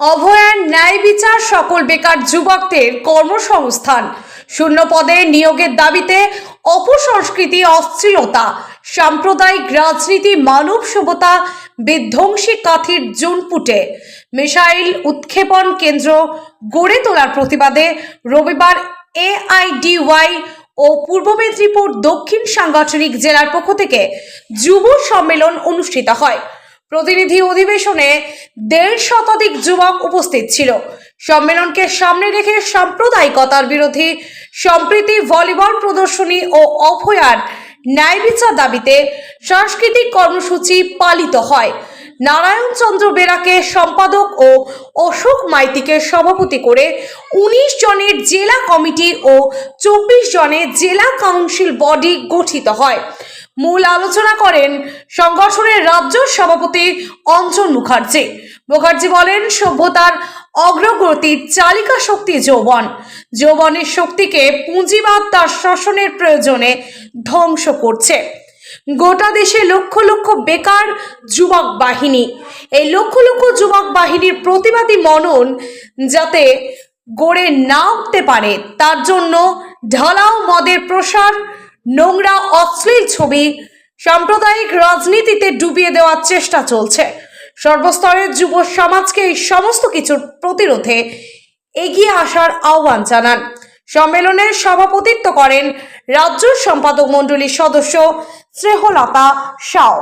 অভয়ার ন্যায় বিচার সকল বেকার যুবকদের কর্মসংস্থান। শূন্য পদে নিয়োগের দাবিতে অপসংস্কৃতি, অশ্লীলতা, সাম্প্রদায়িক রাজনীতি, মানব সভ্যতা, বিধ্বংসী কাথির জুনপুটে মিসাইল উৎক্ষেপণ কেন্দ্র গড়ে তোলার প্রতিবাদে রবিবার এআইডিওয়াই ও পূর্ব মেদিনীপুর দক্ষিণ সাংগঠনিক জেলার পক্ষ থেকে যুব সম্মেলন অনুষ্ঠিত হয়। প্রতিনিধি অধিবেশনে দেড় শতাধিক যুবক উপস্থিত ছিল। সম্মেলনকে সামনে রেখে সাম্প্রদায়িকতার বিরোধী, সম্প্রীতি ভলিবল প্রদর্শনী ও অভয়ার ন্যায় বিচার দাবিতে সাংস্কৃতিক কর্মসূচি পালিত হয়। নারায়ণ চন্দ্র বেরাকে সম্পাদক ও অশোক মাইতিকে সভাপতি করে উনিশ জনের জেলা কমিটি ও চব্বিশ জনের জেলা কাউন্সিল বডি গঠিত হয়। মূল আলোচনা করেন সংগঠনের রাজ্য সভাপতি অঞ্জন মুখার্জি। মুখার্জি বলেন, সভ্যতার অগ্রগতির চালিকা শক্তি যৌবন। যৌবনের শক্তিকে পুঁজিবাদ তার শাসনের প্রয়োজনে ধ্বংস করছে। গোটা দেশে লক্ষ লক্ষ বেকার যুবক বাহিনী। এই লক্ষ লক্ষ যুবক বাহিনীর প্রতিবাদী মনন যাতে গড়ে না উঠতে পারে, তার জন্য ঢালাও মদের প্রসার নোংরা, অশ্লীল ছবি সাম্প্রদায়িক রাজনীতিতে ডুবিয়ে দেওয়ার চেষ্টা চলছে। সর্বস্তরের যুব সমাজকে এই সমস্ত কিছুর প্রতিরোধে এগিয়ে আসার আহ্বান জানান। সম্মেলনের সভাপতিত্ব করেন রাজ্য সম্পাদক মণ্ডলীর সদস্য শ্রেহলতা সাও।